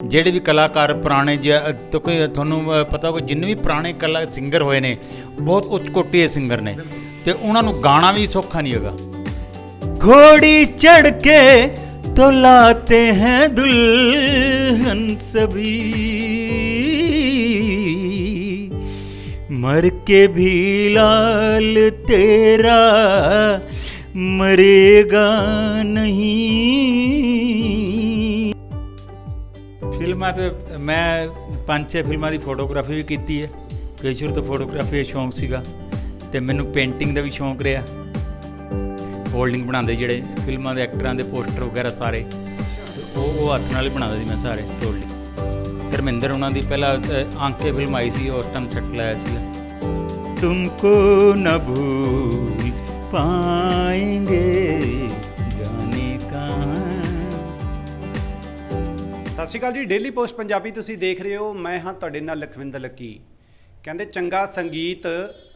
ਜਿਹੜੇ ਵੀ ਕਲਾਕਾਰ ਪੁਰਾਣੇ ਜ- ਤੋਂ ਕੋਈ ਤੁਹਾਨੂੰ ਅ, ਪਤਾ ਹੋਵੇ ਜਿੰਨੇ ਵੀ ਪੁਰਾਣੇ ਕਲਾ ਸਿੰਗਰ ਹੋਏ ਨੇ ਬਹੁਤ ਉੱਚ ਕੋਟੀ ਦੇ ਸਿੰਗਰ ਨੇ ਤੇ ਉਹਨਾਂ ਨੂੰ ਗਾਣਾ ਵੀ ਸੌਖਾ ਨਹੀਂ ਹੈਗਾ घोड़ी चढ़ के तो लाते हैं दुल्हन सभी मर के भी लाल तेरा मरेगा नहीं ਫਿਲਮਾਂ ਤੇ ਮੈਂ ਪੰਜ ਛੇ ਫਿਲਮਾਂ ਦੀ ਫੋਟੋਗ੍ਰਾਫੀ ਵੀ ਕੀਤੀ ਹੈ। ਕਿ ਸ਼ੁਰੂ ਤੋਂ ਫੋਟੋਗ੍ਰਾਫੀ ਦਾ ਸ਼ੌਂਕ ਸੀਗਾ ਤੇ ਮੈਨੂੰ ਪੇਂਟਿੰਗ ਦਾ ਵੀ ਸ਼ੌਂਕ ਰਿਹਾ। ਹੋਲਡਿੰਗ ਬਣਾਉਂਦੇ ਜਿਹੜੇ ਫਿਲਮਾਂ ਦੇ ਐਕਟਰਾਂ ਦੇ ਪੋਸਟਰ ਵਗੈਰਾ ਸਾਰੇ ਉਹ ਉਹ ਹੱਥ ਨਾਲ ਹੀ ਬਣਾਉਂਦਾ ਸੀ ਮੈਂ ਸਾਰੇ ਹੋਲਡਿੰਗ ਧਰਮਿੰਦਰ ਉਹਨਾਂ ਦੀ ਪਹਿਲਾਂ ਅ, ਆਂਕੇ ਫਿਲਮ ਆਈ ਸੀ ਉਸ ਟਾਈਮ ਸੈੱਟ ਲਾਇਆ ਸੀ ਤੁਮਕੋ ਨ ਭੂਲ ਪਾਏਂਗੇ। ਸ਼੍ਰੀ ਅਕਾਲ ਜੀ ਡੇਲੀ ਪੋਸਟ ਪੰਜਾਬੀ ਤੁਸੀਂ ਦੇਖ ਰਹੇ ਹੋ। ਮੈਂ ਹਾਂ ਤੁਹਾਡੇ ਨਾਲ ਲਖਵਿੰਦਰ ਲੱਕੀ। ਕਹਿੰਦੇ, ਚੰਗਾ ਸੰਗੀਤ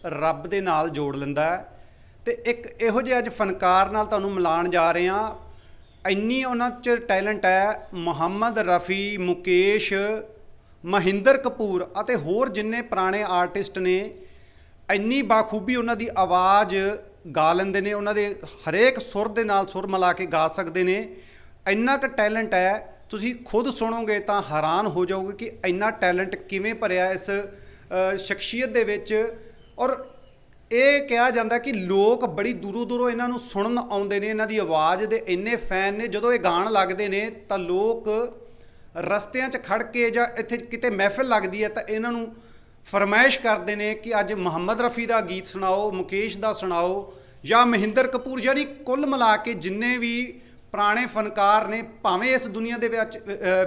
ਰੱਬ ਦੇ ਨਾਲ ਜੋੜ ਲੈਂਦਾ ਹੈ। ਤੇ ਇੱਕ ਇਹੋ ਜਿਹੇ ਅੱਜ ਫਨਕਾਰ ਨਾਲ ਤੁਹਾਨੂੰ ਮਿਲਾਉਣ ਜਾ ਰਹੇ ਹਾਂ। ਇੰਨੀ ਉਹਨਾਂ 'ਚ ਟੈਲੈਂਟ ਹੈ, ਮੁਹੰਮਦ ਰਫੀ, ਮੁਕੇਸ਼, ਮਹਿੰਦਰ ਕਪੂਰ ਅਤੇ ਹੋਰ ਜਿੰਨੇ ਪੁਰਾਣੇ ਆਰਟਿਸਟ ਨੇ, ਇੰਨੀ ਬਾਖੂਬੀ ਉਹਨਾਂ ਦੀ ਆਵਾਜ਼ ਗਾ ਲੈਂਦੇ ਨੇ, ਉਹਨਾਂ ਦੇ ਹਰੇਕ ਸੁਰ ਦੇ ਨਾਲ ਸੁਰ ਮਿਲਾ ਕੇ ਗਾ ਸਕਦੇ ਨੇ। ਇੰਨਾ ਕੁ ਟੈਲੈਂਟ ਹੈ ਤੁਸੀਂ ਖੁਦ ਸੁਣੋਗੇ ਤਾਂ ਹੈਰਾਨ ਹੋ ਜਾਓਗੇ ਕਿ ਇੰਨਾ ਟੈਲੈਂਟ ਕਿਵੇਂ ਭਰਿਆ ਇਸ ਸ਼ਖਸੀਅਤ ਦੇ ਵਿੱਚ। ਔਰ ਇਹ ਕਿਹਾ ਜਾਂਦਾ ਕਿ ਲੋਕ ਬੜੀ ਦੂਰੋਂ ਦੂਰੋਂ ਇਹਨਾਂ ਨੂੰ ਸੁਣਨ ਆਉਂਦੇ ਨੇ, ਇਹਨਾਂ ਦੀ ਆਵਾਜ਼ ਦੇ ਇੰਨੇ ਫੈਨ ਨੇ, ਜਦੋਂ ਇਹ ਗਾਣ ਲੱਗਦੇ ਨੇ ਤਾਂ ਲੋਕ ਰਸਤਿਆਂ 'ਚ ਖੜ ਕੇ ਜਾਂ ਇੱਥੇ ਕਿਤੇ ਮਹਿਫਿਲ ਲੱਗਦੀ ਹੈ ਤਾਂ ਇਹਨਾਂ ਨੂੰ ਫਰਮਾਇਸ਼ ਕਰਦੇ ਨੇ ਕਿ ਅੱਜ ਮੁਹੰਮਦ ਰਫੀ ਦਾ ਗੀਤ ਸੁਣਾਓ, ਮੁਕੇਸ਼ ਦਾ ਸੁਣਾਓ ਜਾਂ ਮਹਿੰਦਰ ਕਪੂਰ ਯਾਨੀ ਕੁੱਲ ਮਿਲਾ ਕੇ ਜਿੰਨੇ ਵੀ ਪੁਰਾਣੇ ਫਨਕਾਰ ਨੇ ਭਾਵੇਂ ਇਸ ਦੁਨੀਆ ਦੇ ਵਿੱਚ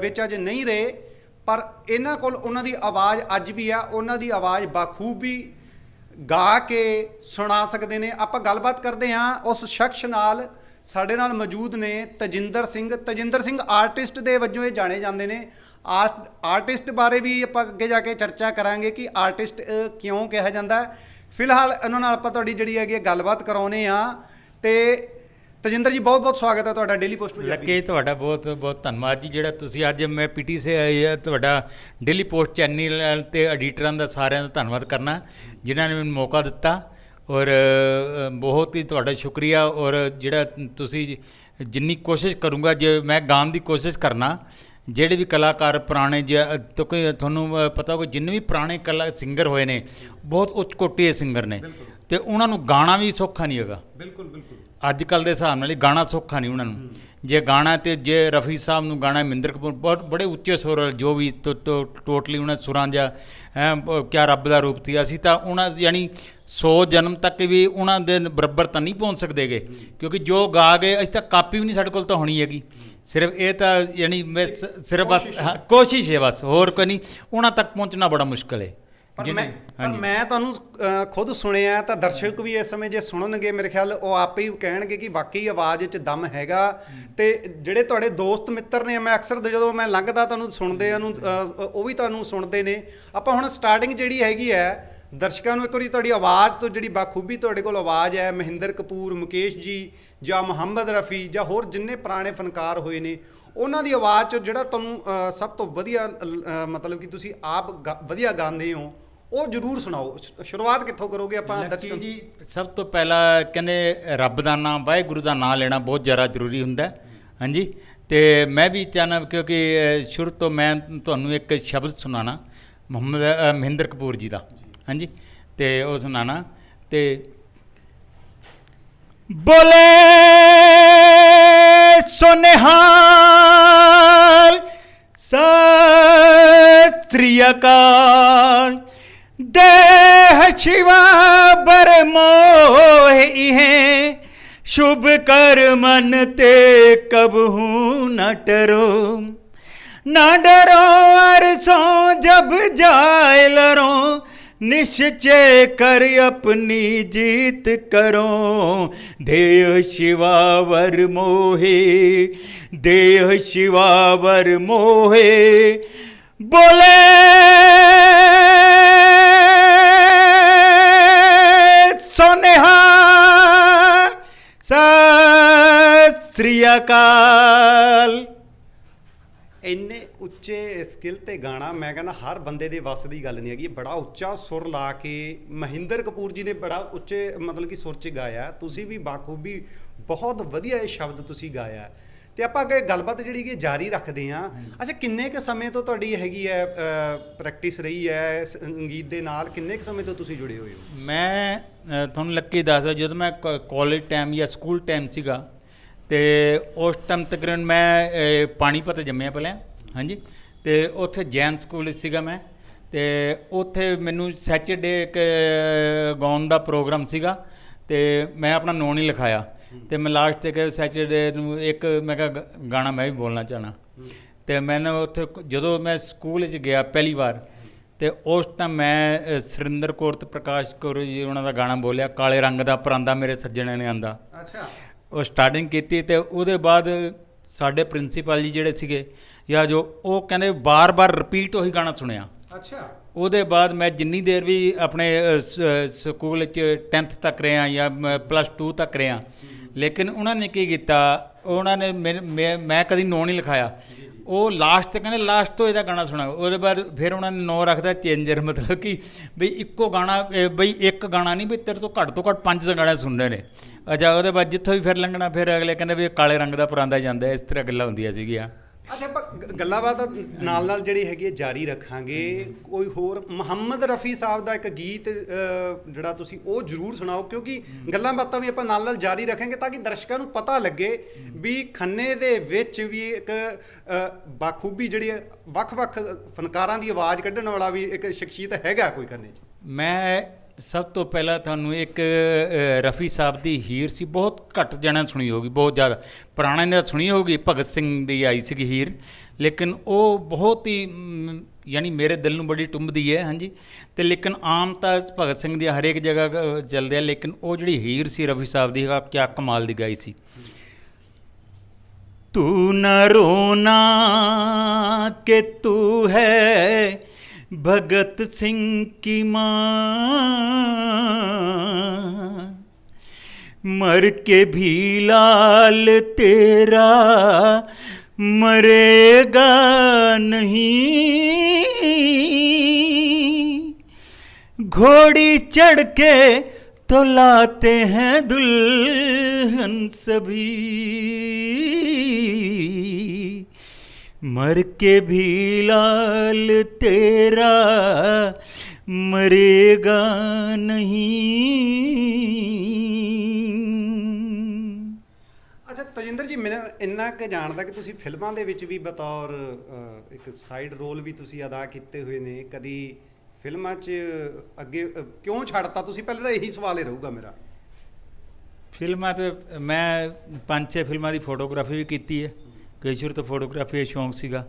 ਵਿੱਚ ਅੱਜ ਨਹੀਂ ਰਹੇ, ਪਰ ਇਹਨਾਂ ਕੋਲ ਉਹਨਾਂ ਦੀ ਆਵਾਜ਼ ਅੱਜ ਵੀ ਆ, ਉਹਨਾਂ ਦੀ ਆਵਾਜ਼ ਬਾਖੂਬੀ ਗਾ ਕੇ ਸੁਣਾ ਸਕਦੇ ਨੇ। ਆਪਾਂ ਗੱਲਬਾਤ ਕਰਦੇ ਹਾਂ ਉਸ ਸ਼ਖਸ ਨਾਲ, ਸਾਡੇ ਨਾਲ ਮੌਜੂਦ ਨੇ ਤਜਿੰਦਰ ਸਿੰਘ। ਤਜਿੰਦਰ ਸਿੰਘ ਆਰਟਿਸਟ ਦੇ ਵਜੋਂ ਇਹ ਜਾਣੇ ਜਾਂਦੇ ਨੇ। ਆਸ- ਆਰਟਿਸਟ ਬਾਰੇ ਵੀ ਆਪਾਂ ਅੱਗੇ ਜਾ ਕੇ ਚਰਚਾ ਕਰਾਂਗੇ ਕਿ ਆਰਟਿਸਟ ਕਿਉਂ ਕਿਹਾ ਜਾਂਦਾ। ਫਿਲਹਾਲ ਇਹਨਾਂ ਨਾਲ ਆਪਾਂ ਤੁਹਾਡੀ ਜਿਹੜੀ ਹੈਗੀ ਹੈ ਗੱਲਬਾਤ ਕਰਾਉਨੇ ਆ ਤੇ ਤਜਿੰਦਰ ਜੀ ਬਹੁਤ ਬਹੁਤ ਸਵਾਗਤ ਹੈ ਤੁਹਾਡਾ ਡੇਲੀ ਪੋਸਟ ਪੰਜਾਬੀ ਲੱਗੇ ਤੁਹਾਡਾ ਬਹੁਤ ਬਹੁਤ ਧੰਨਵਾਦ ਜੀ ਜਿਹੜਾ ਤੁਸੀਂ ਅੱਜ ਮੈਂ ਪੀਟੀ ਸੇ ਆਏ ਆ ਤੁਹਾਡਾ ਡੇਲੀ ਪੋਸਟ ਚੈਨਲ ਤੇ ਐਡੀਟਰਾਂ ਦਾ ਸਾਰਿਆਂ ਦਾ ਧੰਨਵਾਦ ਕਰਨਾ ਜਿਨ੍ਹਾਂ ਨੇ ਮੈਨੂੰ ਮੌਕਾ ਦਿੱਤਾ। ਔਰ ਬਹੁਤ ਹੀ ਤੁਹਾਡਾ ਸ਼ੁਕਰੀਆ। ਔਰ ਜਿਹੜਾ ਤੁਸੀਂ ਜਿੰਨੀ ਕੋਸ਼ਿਸ਼ ਕਰੂੰਗਾ ਜੇ ਮੈਂ ਗਾਣ ਦੀ ਕੋਸ਼ਿਸ਼ ਕਰਨਾ ਜਿਹੜੇ ਵੀ ਕਲਾਕਾਰ ਪੁਰਾਣੇ ਕੋਈ ਤੁਹਾਨੂੰ ਪਤਾ ਹੋਵੇ ਜਿੰਨੇ ਵੀ ਪੁਰਾਣੇ ਕਲਾ ਸਿੰਗਰ ਹੋਏ ਨੇ ਬਹੁਤ ਉੱਚ ਕੋਟੀ ਦੇ ਸਿੰਗਰ ਨੇ ਤੇ ਉਹਨਾਂ ਨੂੰ ਗਾਣਾ ਵੀ ਸੌਖਾ ਨਹੀਂ ਹੈਗਾ। ਬਿਲਕੁਲ ਬਿਲਕੁਲ। ਅੱਜ ਕੱਲ ਦੇ ਹਿਸਾਬ ਨਾਲ ਹੀ ਗਾਣਾ ਸੌਖਾ ਨਹੀਂ ਉਹਨਾਂ ਨੂੰ। ਜੇ ਗਾਣਾ ਤੇ ਜੇ ਰਫੀ ਸਾਹਿਬ ਨੂੰ ਗਾਣਾ ਮਹਿੰਦਰ ਕਪੂਰ ਬਹੁਤ ਬੜੇ ਉੱਚੇ ਸੁਰ ਜੋ ਵੀ ਟੋਟਲੀ ਉਹਨਾਂ ਸੁਰਾਂ ਜਾਂ ਹੈ ਕਿਆ ਰੱਬ ਦਾ ਰੂਪ ਸੀ ਅਸੀਂ ਤਾਂ ਉਹਨਾਂ ਯਾਨੀ 100 ਜਨਮ ਤੱਕ ਵੀ ਉਹਨਾਂ ਦੇ ਬਰਾਬਰ ਤਾਂ ਨਹੀਂ ਪਹੁੰਚ ਸਕਦੇਗੇ ਕਿਉਂਕਿ ਜੋ ਗਾ ਗਏ ਅਸੀਂ ਤਾਂ ਕਾਪੀ ਵੀ ਨਹੀਂ ਸਾਡੇ ਕੋਲ ਤਾਂ ਹੋਣੀ ਹੈਗੀ। ਸਿਰਫ ਇਹ ਤਾਂ ਯਾਨੀ ਸਿਰਫ ਬਸ ਕੋਸ਼ਿਸ਼ ਹੈ ਬਸ ਹੋਰ ਕੋਈ ਨਹੀਂ। ਉਹਨਾਂ ਤੱਕ ਪਹੁੰਚਣਾ ਬੜਾ ਮੁਸ਼ਕਲ ਹੈ। ਪਰ ਮੈਂ ਪਰ ਮੈਂ ਤੁਹਾਨੂੰ ਖੁਦ ਸੁਣਿਆ ਤਾਂ ਦਰਸ਼ਕ ਵੀ ਇਸ ਸਮੇਂ ਜੇ ਸੁਣਨਗੇ ਮੇਰੇ ਖਿਆਲ ਉਹ ਆਪੇ ਹੀ ਕਹਿਣਗੇ ਕਿ ਵਾਕਈ ਆਵਾਜ਼ 'ਚ ਦਮ ਹੈਗਾ। ਤੇ ਜਿਹੜੇ ਤੁਹਾਡੇ ਦੋਸਤ ਮਿੱਤਰ ਨੇ ਮੈਂ ਅਕਸਰ ਜਦੋਂ ਮੈਂ ਲੰਘਦਾ ਤੁਹਾਨੂੰ ਸੁਣਦੇ ਉਹਨੂੰ ਅ, ਉਹ ਵੀ ਤੁਹਾਨੂੰ ਸੁਣਦੇ ਨੇ। ਆਪਾਂ ਹੁਣ ਸਟਾਰਟਿੰਗ ਜਿਹੜੀ ਹੈਗੀ ਹੈ ਦਰਸ਼ਕਾਂ ਨੂੰ ਇੱਕ ਵਾਰੀ ਤੁਹਾਡੀ ਆਵਾਜ਼ ਤੋਂ ਜਿਹੜੀ ਬਾਖੂਬੀ ਤੁਹਾਡੇ ਕੋਲ ਆਵਾਜ਼ ਹੈ ਮਹਿੰਦਰ ਕਪੂਰ ਮੁਕੇਸ਼ ਜੀ ਜਾਂ ਮੁਹੰਮਦ ਰਫੀ ਜਾਂ ਹੋਰ ਜਿੰਨੇ ਪੁਰਾਣੇ ਫਨਕਾਰ ਹੋਏ ਨੇ ਉਹਨਾਂ ਦੀ ਆਵਾਜ਼ 'ਚ ਜਿਹੜਾ ਤੁਹਾਨੂੰ ਸਭ ਤੋਂ ਵਧੀਆ ਮਤਲਬ ਕਿ ਤੁਸੀਂ ਆਪ ਵਧੀਆ ਗਾਉਂਦੇ ਹੋ ਉਹ ਜਰੂਰ ਸੁਣਾਓ। ਸ਼ੁਰੂਆਤ ਕਿੱਥੋਂ ਕਰੋਗੇ ਆਪਾਂ ਦਰਸ਼ਕਾਂ ਜੀ ਸਭ ਤੋਂ ਪਹਿਲਾਂ ਕਹਿੰਦੇ ਰੱਬ ਦਾ ਨਾਮ ਵਾਹਿਗੁਰੂ ਦਾ ਨਾਮ ਲੈਣਾ ਬਹੁਤ ਜ਼ਿਆਦਾ ਜ਼ਰੂਰੀ ਹੁੰਦਾ। ਹਾਂਜੀ? ਤੇ ਮੈਂ ਵੀ ਚਾਹਨਾ ਕਿਉਂਕਿ ਸ਼ੁਰੂ ਤੋਂ ਮੈਂ ਤੁਹਾਨੂੰ ਇੱਕ ਸ਼ਬਦ ਸੁਣਾਣਾ ਮੁਹੰਮਦ ਮਹਿੰਦਰ ਕਪੂਰ ਜੀ ਦਾ। ਹਾਂਜੀ? ਤੇ ਉਹ ਸੁਣਾਣਾ ਤੇ ਬੋਲੇ ਸੋਨੇਹਾਲ ਸਤਿ ਸ੍ਰੀ ਅਕਾਲ। देह शिवा बर मोह इहे, शुभ कर मन ते कब हूँ न डरो। न डरो अरसो जब जाय लरो, निश्चय कर अपनी जीत करो। देह शिवावर मोहे, देह शिवावर मोहे, बोले ਅਕਾਲ। ਇੰਨੇ ਉੱਚੇ ਸਕਿੱਲ ਤੇ ਗਾਣਾ ਮੈਂ ਕਹਿੰਦਾ ਹਰ ਬੰਦੇ ਦੇ ਵੱਸ ਦੀ ਗੱਲ ਨਹੀਂ ਹੈਗੀ ਬੜਾ ਉੱਚਾ ਸੁਰ ਲਾ ਕੇ ਮਹਿੰਦਰ ਕਪੂਰ ਜੀ ਨੇ ਬੜਾ ਉੱਚੇ ਮਤਲਬ ਕਿ ਸੁਰ 'ਚ ਗਾਇਆ ਤੁਸੀਂ ਵੀ ਬਾਖੂਬੀ ਬਹੁਤ ਵਧੀਆ ਇਹ ਸ਼ਬਦ ਤੁਸੀਂ ਗਾਇਆ। ਤੇ ਆਪਾਂ ਅੱਗੇ ਗੱਲਬਾਤ ਜਿਹੜੀ ਕਿ ਜਾਰੀ ਰੱਖਦੇ ਹਾਂ। ਅੱਛਾ ਕਿੰਨੇ ਕੁ ਸਮੇਂ ਤੋਂ ਤੁਹਾਡੀ ਹੈਗੀ ਹੈ ਪ੍ਰੈਕਟਿਸ ਰਹੀ ਹੈ ਸੰਗੀਤ ਦੇ ਨਾਲ ਕਿੰਨੇ ਕੁ ਸਮੇਂ ਤੋਂ ਤੁਸੀਂ ਜੁੜੇ ਹੋਏ ਹੋ? ਮੈਂ ਤੁਹਾਨੂੰ ਲੱਕੀ ਦੱਸਦਾ ਜਦੋਂ ਮੈਂ ਕਾਲਜ ਟਾਈਮ ਜਾਂ ਸਕੂਲ ਟਾਈਮ ਸੀਗਾ ਤੇ ਉਸ ਟਾਈਮ ਤਕਰੀਬਨ ਮੈਂ ਪਾਣੀਪਤ ਜੰਮਿਆ ਪਹਿਲਾਂ, ਹਾਂਜੀ। ਤੇ ਉੱਥੇ ਜੈਨ ਸਕੂਲ ਵਿੱਚ ਸੀਗਾ ਮੈਂ। ਤੇ ਉੱਥੇ ਮੈਨੂੰ ਸੈਚਰਡੇ ਇੱਕ ਗਾਉਣ ਦਾ ਪ੍ਰੋਗਰਾਮ ਸੀਗਾ। ਤੇ ਮੈਂ ਆਪਣਾ ਨਾਂ ਨਹੀਂ ਲਿਖਾਇਆ। ਤੇ ਮੈਂ ਲਾਸਟ ਤੇ ਕਿ ਸੈਚਰਡੇ ਨੂੰ ਇੱਕ, ਮੈਂ ਕਿਹਾ ਗ- ਗਾਣਾ ਮੈਂ ਵੀ ਬੋਲਣਾ ਚਾਹਣਾ ਤੇ ਮੈਨੂੰ ਉੱਥੇ ਜਦੋਂ ਮੈਂ ਸਕੂਲ ਵਿੱਚ ਗਿਆ ਪਹਿਲੀ ਵਾਰ, ਤੇ ਉਸ ਟਾਈਮ ਮੈਂ ਸੁਰਿੰਦਰ ਕੌਰ ਤੇ ਪ੍ਰਕਾਸ਼ ਕੌਰ ਜੀ ਉਹਨਾਂ ਦਾ ਗਾਣਾ ਬੋਲਿਆ, ਕਾਲੇ ਰੰਗ ਦਾ ਪਰਾਂਦਾ ਮੇਰੇ ਸੱਜਣੇ ਨੇ ਆਂਦਾ। ਅੱਛਾ। ਉਹ ਸਟਾਰਟਿੰਗ ਕੀਤੀ ਤੇ ਉਹਦੇ ਬਾਅਦ ਸਾਡੇ ਪ੍ਰਿੰਸੀਪਲ ਜੀ ਜਿਹੜੇ ਸੀਗੇ ਜਾਂ ਜੋ ਉਹ ਕਹਿੰਦੇ ਬਾਰ-ਬਾਰ ਰਿਪੀਟ ਉਹੀ ਗਾਣਾ ਸੁਣਿਆ। ਅੱਛਾ। ਉਹਦੇ ਬਾਅਦ ਮੈਂ ਜਿੰਨੀ ਦੇਰ ਵੀ ਆਪਣੇ ਸਕੂਲ ਵਿੱਚ 10th ਤੱਕ ਰਿਹਾ ਜਾਂ ਪਲੱਸ 2 ਤੱਕ ਰਿਹਾ। ਲੇਕਿਨ ਉਹਨਾਂ ਨੇ ਕੀ ਕੀਤਾ ਉਹਨਾਂ ਨੇ ਮੈਂ ਕਦੀ ਨਾਂ ਨਹੀਂ ਲਿਖਾਇਆ। ਉਹ ਲਾਸਟ ਤੇ ਕਹਿੰਦੇ ਲਾਸਟ ਤੋਂ ਇਹਦਾ ਗਾਣਾ ਸੁਣਾ ਉਹਦੇ ਬਾਅਦ ਫਿਰ ਉਹਨਾਂ ਨੇ ਨਾਂ ਰੱਖਦਾ ਚੇਂਜਰ ਮਤਲਬ ਕਿ ਬਈ ਇੱਕੋ ਗਾਣਾ ਬਈ ਇੱਕ ਗਾਣਾ ਨਹੀਂ ਵੀ ਤੇਰੇ ਤੋਂ ਘੱਟ ਤੋਂ ਘੱਟ ਪੰਜ ਗਾਣੇ ਸੁਣਨੇ ਨੇ। ਅੱਛਾ, ਉਹਦੇ ਬਾਅਦ ਜਿੱਥੋਂ ਵੀ ਫਿਰ ਲੰਘਣਾ, ਫਿਰ ਅਗਲੇ ਕਹਿੰਦੇ ਵੀ ਕਾਲੇ ਰੰਗ ਦਾ ਪਰਾਂਦਾ ਜਾਂਦਾ, ਇਸ ਤਰ੍ਹਾਂ ਗੱਲਾਂ ਹੁੰਦੀਆਂ ਸੀਗੀਆਂ। ਅੱਛਾ, ਆਪਾਂ ਗ- ਗੱਲਾਂ ਬਾਤਾਂ ਨਾਲ ਨਾਲ ਜਿਹੜੀ ਹੈਗੀ ਹੈ, ਜਾਰੀ ਰੱਖਾਂਗੇ। ਕੋਈ ਹੋਰ ਮੁਹੰਮਦ ਰਫੀ ਸਾਹਿਬ ਦਾ ਇੱਕ ਗੀਤ ਜਿਹੜਾ ਤੁਸੀਂ ਉਹ ਜ਼ਰੂਰ ਸੁਣਾਓ, ਕਿਉਂਕਿ ਗੱਲਾਂ ਬਾਤਾਂ ਵੀ ਆਪਾਂ ਨਾਲ ਨਾਲ ਜਾਰੀ ਰੱਖਾਂਗੇ ਤਾਂ ਕਿ ਦਰਸ਼ਕਾਂ ਨੂੰ ਪਤਾ ਲੱਗੇ ਵੀ ਖੰਨੇ ਦੇ ਵਿੱਚ ਵੀ ਇੱਕ ਬਾਖੂਬੀ ਜਿਹੜੀ ਵੱਖ-ਵੱਖ ਫਨਕਾਰਾਂ ਦੀ ਆਵਾਜ਼ ਕੱਢਣ ਵਾਲਾ ਵੀ ਇੱਕ ਸ਼ਖਸੀਅਤ ਹੈਗਾ ਕੋਈ ਖੰਨੇ 'ਚ। ਮੈਂ ਸਭ ਤੋਂ ਪਹਿਲਾਂ ਤੁਹਾਨੂੰ ਇੱਕ ਰਫੀ ਸਾਹਿਬ ਦੀ ਹੀਰ ਸੀ, ਬਹੁਤ ਘੱਟ ਜਣਾ ਸੁਣੀ ਹੋਗੀ ਬਹੁਤ ਜ਼ਿਆਦਾ। ਪੁਰਾਣੇ ਨੇ ਸੁਣੀ ਹੋਗੀ ਭਗਤ ਸਿੰਘ ਦੀ ਆਈ ਸੀ ਹੀਰ। ਲੇਕਿਨ ਉਹ ਬਹੁਤ ਹੀ ਯਾਨੀ ਮੇਰੇ ਦਿਲ ਨੂੰ ਬੜੀ ਟੁੰਬਦੀ ਹੈ, ਹਾਂਜੀ। ਤੇ ਲੇਕਿਨ ਆਮ ਤਾਂ ਭਗਤ ਸਿੰਘ ਦੀ ਹਰੇਕ ਜਗ੍ਹਾ ਚੱਲਦੇ ਆ, ਲੇਕਿਨ ਉਹ ਜਿਹੜੀ ਹੀਰ ਸੀ ਰਫੀ ਸਾਹਿਬ ਦੀ ਆਪ ਕਿਆ ਕਮਾਲ ਦੀ ਗਾਈ ਸੀ। ਤੂੰ ਨਾ ਰੋਣਾ ਕਿ ਤੂੰ ਹੈ भगत सिंह की माँ। मर के भी लाल तेरा मरेगा नहीं। घोड़ी चढ़ के तो लाते हैं दुल्हन सभी। मर के भी लाल तेरा मरेगा नहीं ਅੱਛਾ ਤਜਿੰਦਰ ਜੀ ਮੈਨੂੰ ਇੰਨਾ ਕੁ ਜਾਣਦਾ ਕਿ ਤੁਸੀਂ ਫਿਲਮਾਂ ਦੇ ਵਿੱਚ ਵੀ ਬਤੌਰ ਅ, ਇੱਕ ਸਾਈਡ ਰੋਲ ਵੀ ਤੁਸੀਂ ਅਦਾ ਕੀਤੇ ਹੋਏ ਨੇ ਕਦੀ ਫਿਲਮਾਂ 'ਚ ਅੱਗੇ ਅ, ਕਿਉਂ ਛੱਡਤਾ ਤੁਸੀਂ ਪਹਿਲੇ ਤਾਂ ਇਹੀ ਸਵਾਲ ਹੀ ਰਹੂਗਾ ਮੇਰਾ ਫਿਲਮਾਂ ਤੇ ਮੈਂ ਪੰਜ ਛੇ ਫਿਲਮਾਂ ਦੀ ਫੋਟੋਗ੍ਰਾਫੀ ਵੀ ਕੀਤੀ ਹੈ ਕਈ ਸ਼ੁਰੂ ਤੋਂ ਫੋਟੋਗ੍ਰਾਫੀ ਦਾ ਸ਼ੌਂਕ ਸੀਗਾ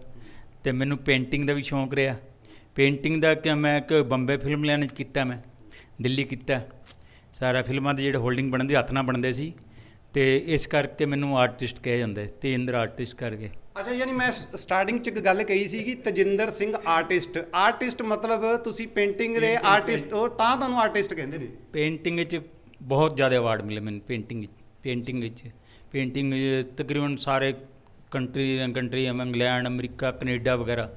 ਤੇ ਮੈਨੂੰ ਪੇਂਟਿੰਗ ਦਾ ਵੀ ਸ਼ੌਂਕ ਰਿਹਾ। ਪੇਂਟਿੰਗ ਦਾ ਕਿ ਮੈਂ ਇੱਕ ਬੰਬੇ ਫਿਲਮ ਲੈਣ ਚ ਕੀਤਾ ਮੈਂ ਦਿੱਲੀ ਕੀਤਾ। ਸਾਰਾ ਫਿਲਮਾਂ ਦੇ ਜਿਹੜੇ ਹੋਲਡਿੰਗ ਬਣਦੇ ਹੱਥ ਨਾਲ ਬਣਦੇ ਸੀ ਤੇ ਇਸ ਕਰਕੇ ਮੈਨੂੰ ਆਰਟਿਸਟ ਕਿਹਾ ਜਾਂਦਾ ਹੈ, ਤੇਂਦਰ ਆਰਟਿਸਟ ਕਰਕੇ ਅੱਛਾ ਯਾਨੀ ਮੈਂ ਸਟਾਰਟਿੰਗ 'ਚ ਇੱਕ ਗੱਲ ਕਹੀ ਸੀ ਕਿ ਤਜਿੰਦਰ ਸਿੰਘ ਆਰਟਿਸਟ ਆਰਟਿਸਟ ਮਤਲਬ ਤੁਸੀਂ ਪੇਂਟਿੰਗ ਦੇ ਆਰਟਿਸਟ ਉਹ ਤਾਂ ਤੁਹਾਨੂੰ ਆਰਟਿਸਟ ਕਹਿੰਦੇ ਨੇ। ਪੇਂਟਿੰਗ ਵਿੱਚ ਬਹੁਤ ਜ਼ਿਆਦਾ ਅਵਾਰਡ ਮਿਲੇ ਮੈਨੂੰ ਪੇਂਟਿੰਗ ਵਿੱਚ ਪੇਂਟਿੰਗ ਵਿੱਚ। ਪੇਂਟਿੰਗ ਤਕਰੀਬਨ ਸਾਰੇ country country England America Canada ਵਗੈਰਾ।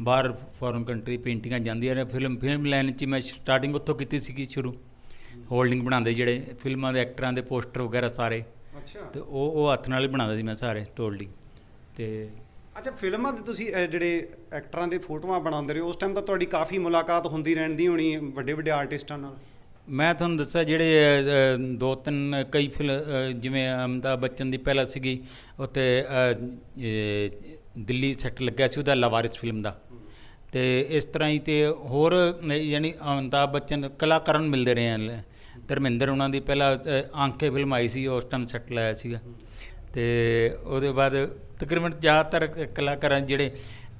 ਬਾਹਰ ਫੋਰਨ ਕੰਟਰੀ ਪੇਂਟਿੰਗਾਂ ਜਾਂਦੀਆਂ ਨੇ। ਫਿਲਮ ਫਿਲਮ ਲਾਈਨ 'ਚ ਮੈਂ ਸਟਾਰਟਿੰਗ ਉੱਥੋਂ ਕੀਤੀ ਸੀਗੀ ਸ਼ੁਰੂ। ਹੋਲਡਿੰਗ ਬਣਾਉਂਦੇ ਜਿਹੜੇ ਫਿਲਮਾਂ ਦੇ ਐਕਟਰਾਂ ਦੇ ਪੋਸਟਰ ਵਗੈਰਾ ਸਾਰੇ। ਅੱਛਾ। ਤੇ ਉਹ ਉਹ ਹੱਥ ਨਾਲ ਹੀ ਬਣਾਉਂਦਾ ਸੀ ਮੈਂ ਸਾਰੇ ਹੋਲਡਿੰਗ ਤੇ ਅੱਛਾ ਫਿਲਮਾਂ ਦੇ ਤੁਸੀਂ ਜਿਹੜੇ ਐਕਟਰਾਂ ਦੇ ਫੋਟੋਆਂ ਬਣਾਉਂਦੇ ਰਹੇ ਉਸ ਟਾਈਮ ਤਾਂ ਤੁਹਾਡੀ ਕਾਫੀ ਮੁਲਾਕਾਤ ਹੁੰਦੀ ਰਹਿੰਦੀ ਹੋਣੀ ਵੱਡੇ ਵੱਡੇ ਆਰਟਿਸਟਾਂ ਨਾਲ। ਮੈਂ ਤੁਹਾਨੂੰ ਦੱਸਿਆ ਜਿਹੜੇ ਦੋ ਤਿੰਨ ਕਈ ਫਿਲ ਜਿਵੇਂ ਅਮਿਤਾਭ ਬੱਚਨ ਦੀ ਪਹਿਲਾਂ ਸੀਗੀ ਉੱਤੇ ਦਿੱਲੀ ਸੈੱਟ ਲੱਗਿਆ ਸੀ ਉਹਦਾ ਲਵਾਰਿਸ ਫਿਲਮ ਦਾ। ਤੇ ਇਸ ਤਰ੍ਹਾਂ ਹੀ ਤੇ ਹੋਰ ਯਾਨੀ ਅਮਿਤਾਭ ਬੱਚਨ ਕਲਾਕਾਰਾਂ ਨੂੰ ਮਿਲਦੇ ਰਹੇ ਹਨ। ਧਰਮਿੰਦਰ ਉਹਨਾਂ ਦੀ ਪਹਿਲਾਂ ਅ, ਆਂਖੇ ਫਿਲਮ ਆਈ ਸੀ ਉਸ ਟਾਈਮ ਸੈੱਟ ਲਾਇਆ ਸੀਗਾ। ਤੇ ਉਹਦੇ ਬਾਅਦ ਤਕਰੀਬਨ ਜ਼ਿਆਦਾਤਰ ਕਲਾਕਾਰਾਂ ਜਿਹੜੇ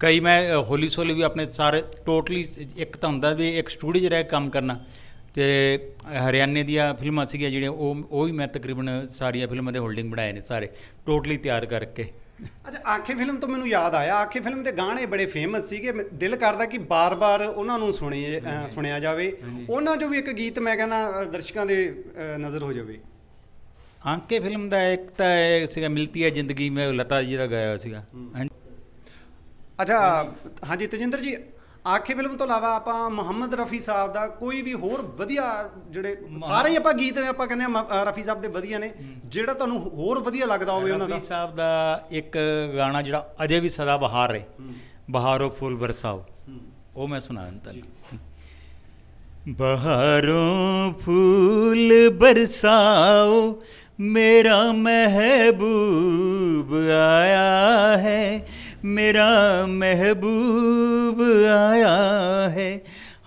ਕਈ ਮੈਂ ਹੌਲੀ ਸੌਲੀ ਵੀ ਆਪਣੇ ਸਾਰੇ ਟੋਟਲੀ ਇੱਕ ਤਾਂ ਹੁੰਦਾ ਵੀ ਇੱਕ ਸਟੂਡੀਓ 'ਚ ਰਹਿ ਕੰਮ ਕਰਨਾ। ਤੇ ਹਰਿਆਣੇ ਦੀਆਂ ਫਿਲਮਾਂ ਸੀਗੀਆਂ ਜਿਹੜੀਆਂ ਉਹ ਉਹ ਵੀ ਮੈਂ ਤਕਰੀਬਨ ਸਾਰੀਆਂ ਫਿਲਮਾਂ ਦੇ ਹੋਲਡਿੰਗ ਬਣਾਏ ਨੇ ਸਾਰੇ ਟੋਟਲੀ ਤਿਆਰ ਕਰਕੇ। ਅੱਛਾ ਆਖੇ ਫਿਲਮ ਤੋਂ ਮੈਨੂੰ ਯਾਦ ਆਇਆ। ਆਖੇ ਫਿਲਮ ਦੇ ਗਾਣੇ ਬੜੇ ਫੇਮਸ ਸੀਗੇ। ਮੈਂ- ਦਿਲ ਕਰਦਾ ਕਿ ਬਾਰ-ਬਾਰ ਉਹਨਾਂ ਨੂੰ ਸੁਣੀਏ ਅ, ਸੁਣਿਆ ਜਾਵੇ। ਉਹਨਾਂ 'ਚੋਂ ਵੀ ਇੱਕ ਗੀਤ ਮੈਂ ਕਹਿੰਦਾ ਦਰਸ਼ਕਾਂ ਦੇ ਨਜ਼ਰ ਹੋ ਜਾਵੇ। ਆਂਕੇ ਫਿਲਮ ਦਾ ਇੱਕ ਤਾਂ ਇਹ ਸੀਗਾ ਮਿਲਤੀ ਹੈ ਜ਼ਿੰਦਗੀ ਮੈਂ ਲਤਾ ਜੀ ਦਾ ਗਾਇਆ ਸੀਗਾ। ਅੱਛਾ ਹਾਂਜੀ ਤਜਿੰਦਰ ਜੀ ਆਖੇ ਫਿਲਮ ਤੋਂ ਇਲਾਵਾ ਆਪਾਂ ਮੁਹੰਮਦ ਰਫੀ ਸਾਹਿਬ ਦਾ ਕੋਈ ਵੀ ਹੋਰ ਵਧੀਆ ਜਿਹੜੇ ਸਾਰੇ ਹੀ ਆਪਾਂ ਗੀਤ ਨੇ ਆਪਾਂ ਕਹਿੰਦੇ ਆ ਰਫੀ ਸਾਹਿਬ ਦੇ ਵਧੀਆ ਨੇ ਜਿਹੜਾ ਤੁਹਾਨੂੰ ਹੋਰ ਵਧੀਆ ਲੱਗਦਾ ਹੋਵੇ ਉਹਨਾਂ ਦਾ। ਰਫੀ ਸਾਹਿਬ ਦਾ ਇੱਕ ਗਾਣਾ ਜਿਹੜਾ ਅਜੇ ਵੀ ਸਦਾ ਬਹਾਰ ਹੈ। ਬਹਾਰੋ ਫੁੱਲ ਬਰਸਾਓ। ਉਹ ਮੈਂ ਸੁਣਾ ਦਿੰਦਾ। ਬਹਾਰੋਂ ਫੁੱਲ ਬਰਸਾਓ ਮੇਰਾ ਮਹਿਬੂਬ ਆਇਆ ਹੈ ਮੇਰਾ ਮਹਿਬੂਬ ਆਇਆ ਹੈ।